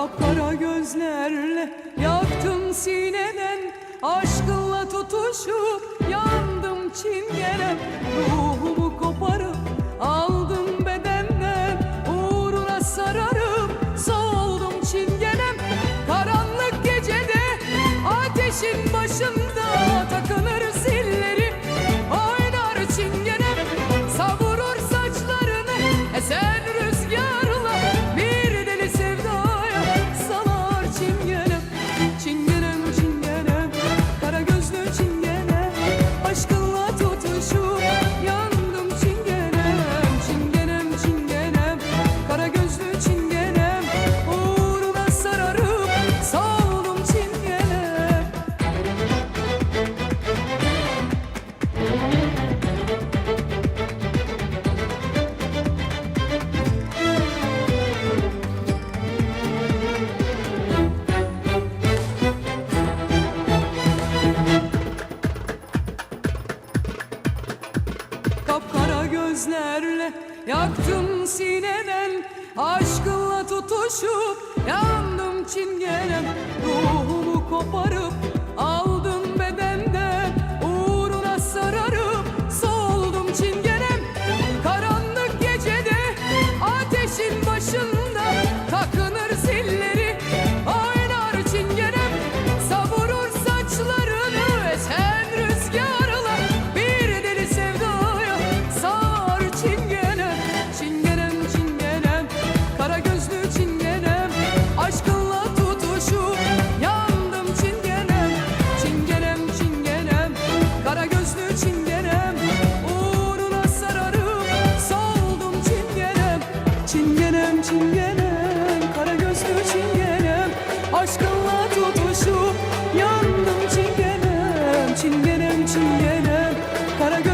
kapkara gözlerle Yaktım sineden aşkınla tutuşup Yandım çingenem. Ruhumu koparıp aşkın gözlerle Yaktım sineden Aşkınla tutuşup Yandım çingenem Ruhumu koparıp Aldım bedenden Uğruna sararıp Soldum çingenem. Karanlık gecede Ateşin çingenem çingenem Kara